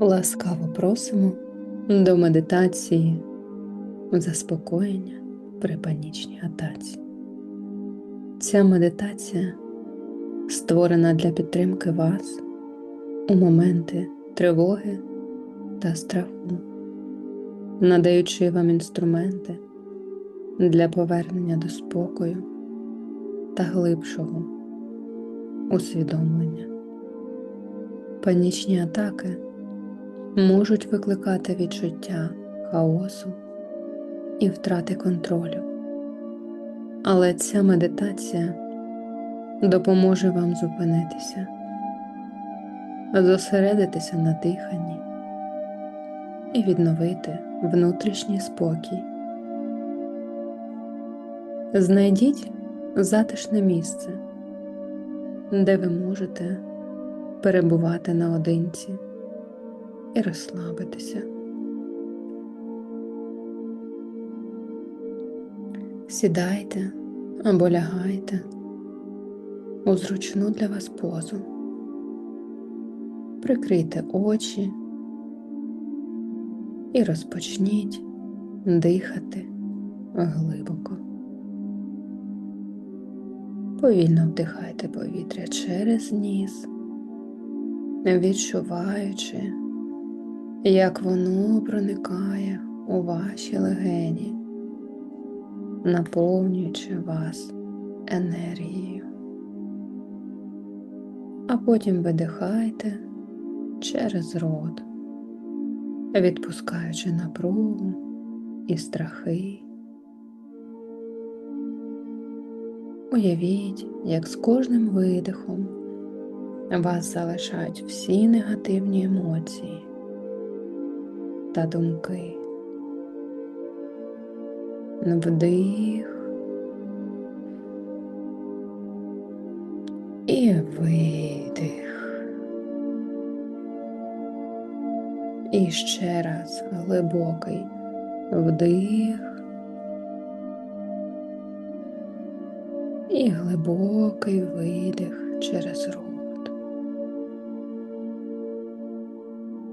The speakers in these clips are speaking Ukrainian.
Ласкаво просимо до медитації заспокоєння при панічній атаці. Ця медитація створена для підтримки вас у моменти тривоги та страху, надаючи вам інструменти для повернення до спокою та глибшого усвідомлення. Панічні атаки можуть викликати відчуття хаосу і втрати контролю. Але ця медитація допоможе вам зупинитися, зосередитися на диханні і відновити внутрішній спокій. Знайдіть затишне місце, де ви можете перебувати наодинці і розслабитися. Сідайте або лягайте у зручну для вас позу. Прикрийте очі і розпочніть дихати глибоко. Повільно вдихайте повітря через ніс, відчуваючи як воно проникає у ваші легені, наповнюючи вас енергією. А потім видихайте через рот, відпускаючи напругу і страхи. Уявіть, як з кожним видихом вас залишають всі негативні емоції та думки. Вдих і видих. І ще раз глибокий вдих і глибокий видих через рот.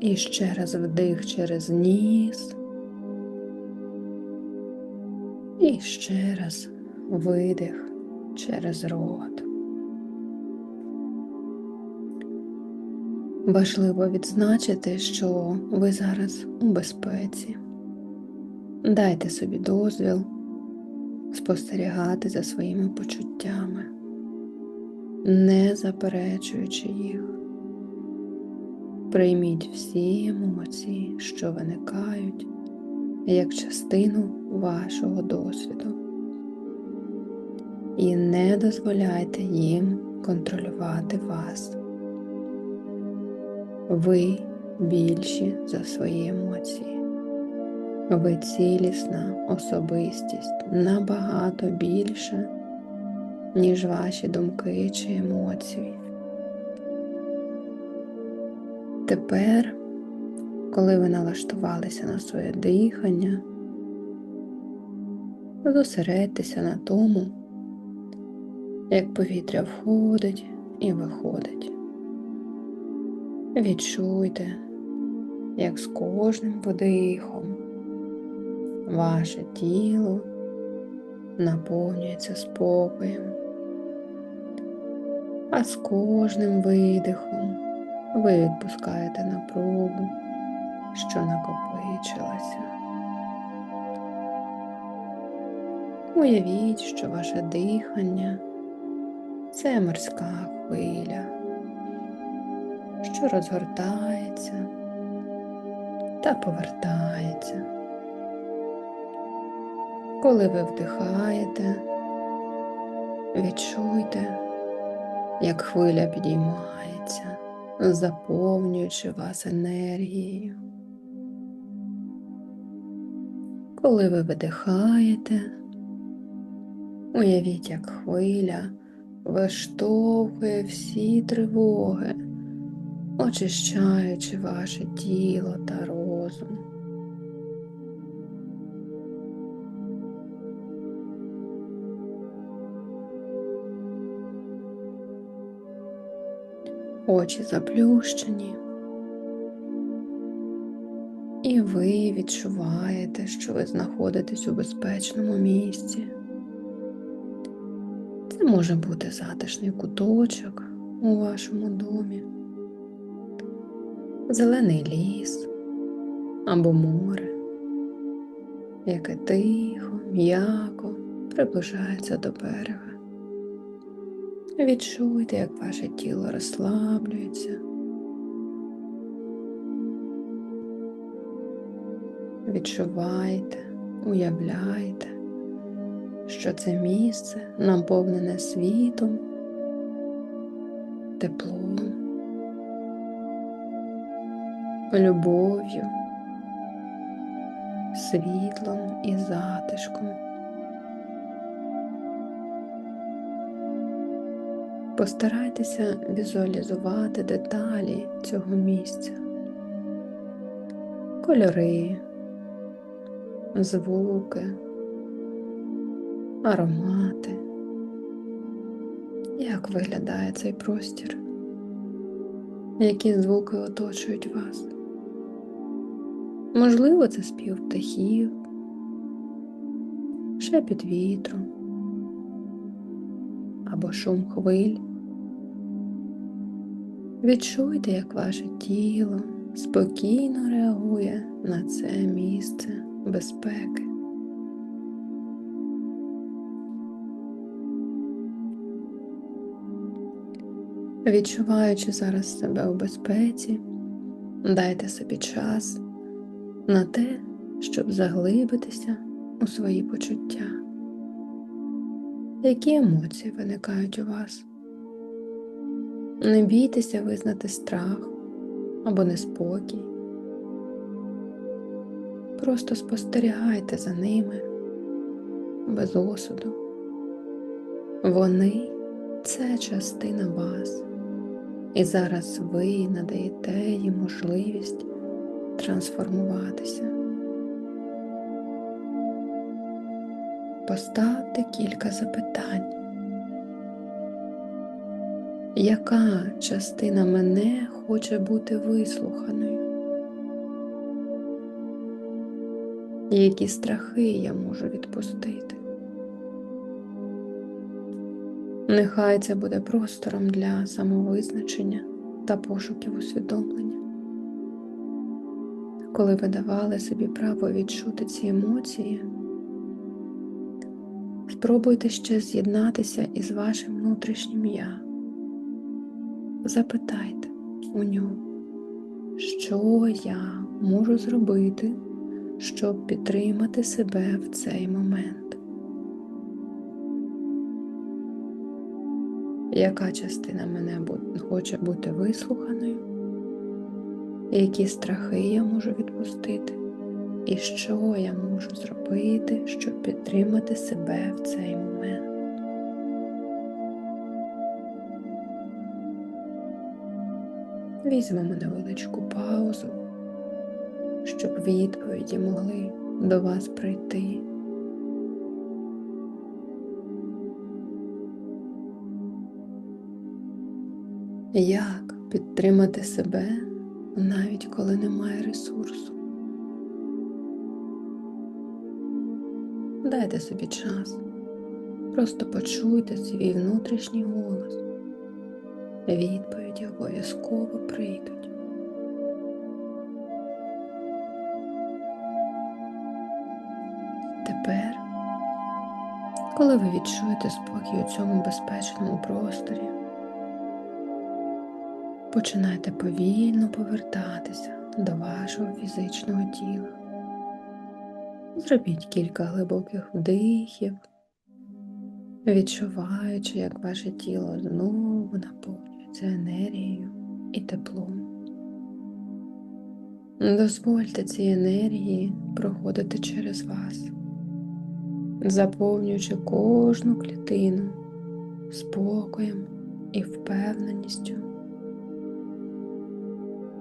І ще раз вдих через ніс. І ще раз видих через рот. Важливо відзначити, що ви зараз у безпеці. Дайте собі дозвіл спостерігати за своїми почуттями, не заперечуючи їх. Прийміть всі емоції, що виникають, як частину вашого досвіду. І не дозволяйте їм контролювати вас. Ви більші за свої емоції. Ви цілісна особистість набагато більше, ніж ваші думки чи емоції. Тепер, коли ви налаштувалися на своє дихання, зосередьтеся на тому, як повітря входить і виходить. Відчуйте, як з кожним вдихом ваше тіло наповнюється спокоєм, а з кожним видихом ви відпускаєте напругу, що накопичилася. Уявіть, що ваше дихання це морська хвиля, що розгортається та повертається. Коли ви вдихаєте, відчуйте, як хвиля підіймається заповнюючи вас енергією. Коли ви видихаєте, уявіть, як хвиля виштовхує всі тривоги, очищаючи ваше тіло та розум. Очі заплющені, І ви відчуваєте, що ви знаходитесь у безпечному місці. Це може бути затишний куточок у вашому домі, зелений ліс або море, яке тихо, м'яко приближається до берега. Відчуйте, як ваше тіло розслаблюється. Відчувайте, уявляйте, що це місце наповнене світом, теплом, любов'ю, світлом і затишком. Постарайтеся візуалізувати деталі цього місця, кольори, звуки, аромати. Як виглядає цей простір? Які звуки оточують вас? Можливо, це спів птахів, шепіт вітру або шум хвиль. Відчуйте, як ваше тіло спокійно реагує на це місце безпеки. Відчуваючи зараз себе у безпеці, дайте собі час на те, щоб заглибитися у свої почуття. Які емоції виникають у вас? Не бійтеся визнати страх або неспокій. Просто спостерігайте за ними без осуду. Вони це частина вас, і зараз ви надаєте їм можливість трансформуватися. Поставте кілька запитань. Яка частина мене хоче бути вислуханою? Які страхи я можу відпустити? Нехай це буде простором для самовизначення та пошуків усвідомлення. Коли ви давали собі право відчути ці емоції, спробуйте ще з'єднатися із вашим внутрішнім я. Запитайте у нього, що я можу зробити, щоб підтримати себе в цей момент. Яка частина мене хоче бути вислуханою? Які страхи я можу відпустити? І що я можу зробити, щоб підтримати себе в цей момент? Візьмемо невеличку паузу, щоб відповіді могли до вас прийти. Як підтримати себе навіть коли немає ресурсу? Дайте собі час, просто почуйте свій внутрішній голос. Відповіді обов'язково прийдуть. Тепер, коли ви відчуєте спокій у цьому безпечному просторі, починайте повільно повертатися до вашого фізичного тіла. Зробіть кілька глибоких вдихів, відчуваючи, як ваше тіло знову наповнюється енергією і теплом. Дозвольте цій енергії проходити через вас, заповнюючи кожну клітину спокоєм і впевненістю.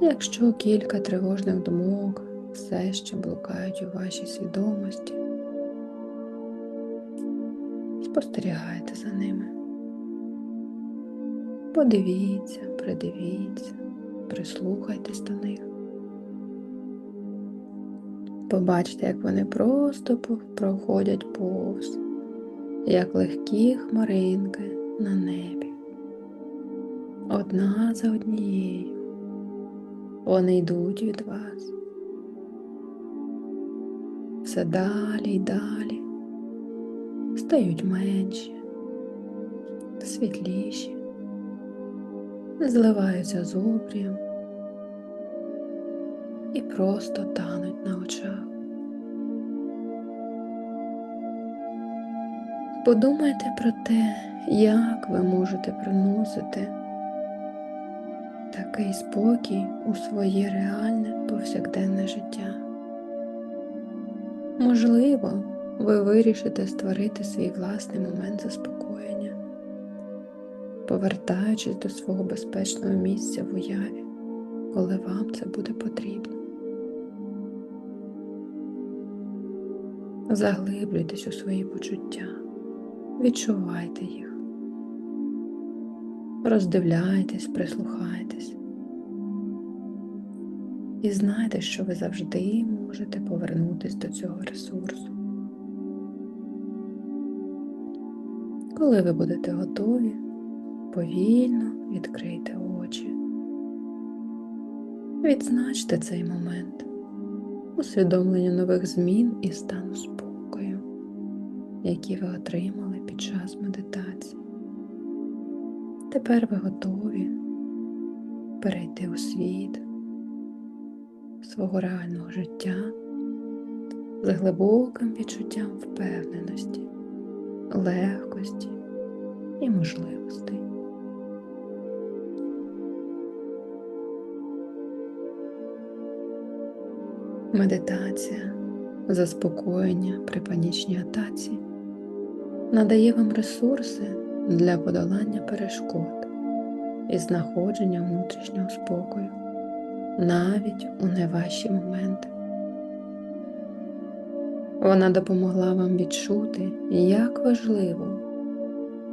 Якщо кілька тривожних думок все ще блукають у вашій свідомості, спостерігайте за ними. Подивіться, придивіться, прислухайтесь до них. Побачте, як вони просто проходять повз, як легкі хмаринки на небі. Одна за однією. Вони йдуть від вас. Все далі й далі стають менші, світліші, зливаються з обрієм і просто тануть на очах. Подумайте про те, як ви можете приносити такий спокій у своє реальне повсякденне життя. Можливо, ви вирішите створити свій власний момент заспокоєння, повертаючись до свого безпечного місця в уяві, коли вам це буде потрібно. Заглиблюйтесь у свої почуття, відчувайте їх, роздивляйтесь, прислухайтесь і знайте, що ви завжди можете повернутися до цього ресурсу. Коли ви будете готові, повільно відкрийте очі. Відзначте цей момент усвідомлення нових змін і стану спокою, які ви отримали під час медитації. Тепер ви готові перейти у світ свого реального життя з глибоким відчуттям впевненості, легкості і можливостей. Медитація, заспокоєння при панічній атаці надає вам ресурси для подолання перешкод і знаходження внутрішнього спокою навіть у найважчі моменти. Вона допомогла вам відчути, як важливо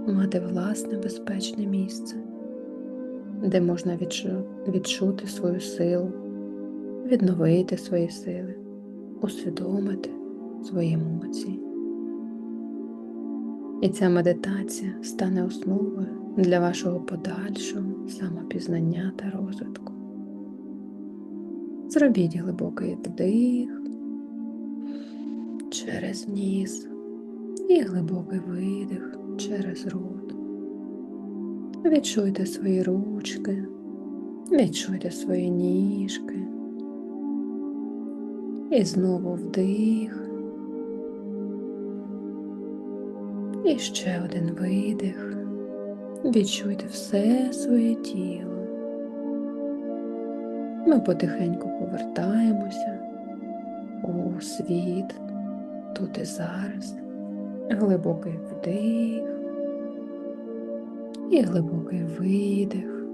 мати власне безпечне місце, де можна відчути свою силу, відновити свої сили, усвідомити свої емоції. І ця медитація стане основою для вашого подальшого самопізнання та розвитку. Зробіть глибокий вдих через ніс і глибокий видих через рот. Відчуйте свої ручки, відчуйте свої ніжки. І знову вдих. І ще один видих. Відчуйте все своє тіло. Ми потихеньку повертаємося у світ тут і зараз, глибокий вдих і глибокий видих.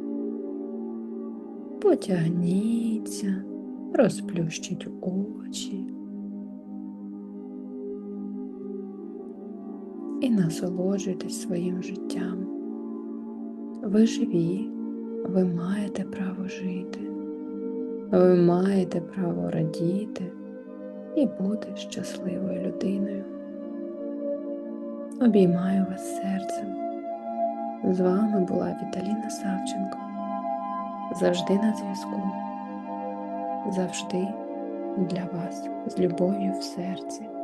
Потягніться, розплющіть очі і насолоджуйтесь своїм життям. Ви живі, ви маєте право жити. Ви маєте право радіти і бути щасливою людиною. Обіймаю вас серцем. З вами була Віталіна Савченко. Завжди на зв'язку. Завжди для вас з любов'ю в серці.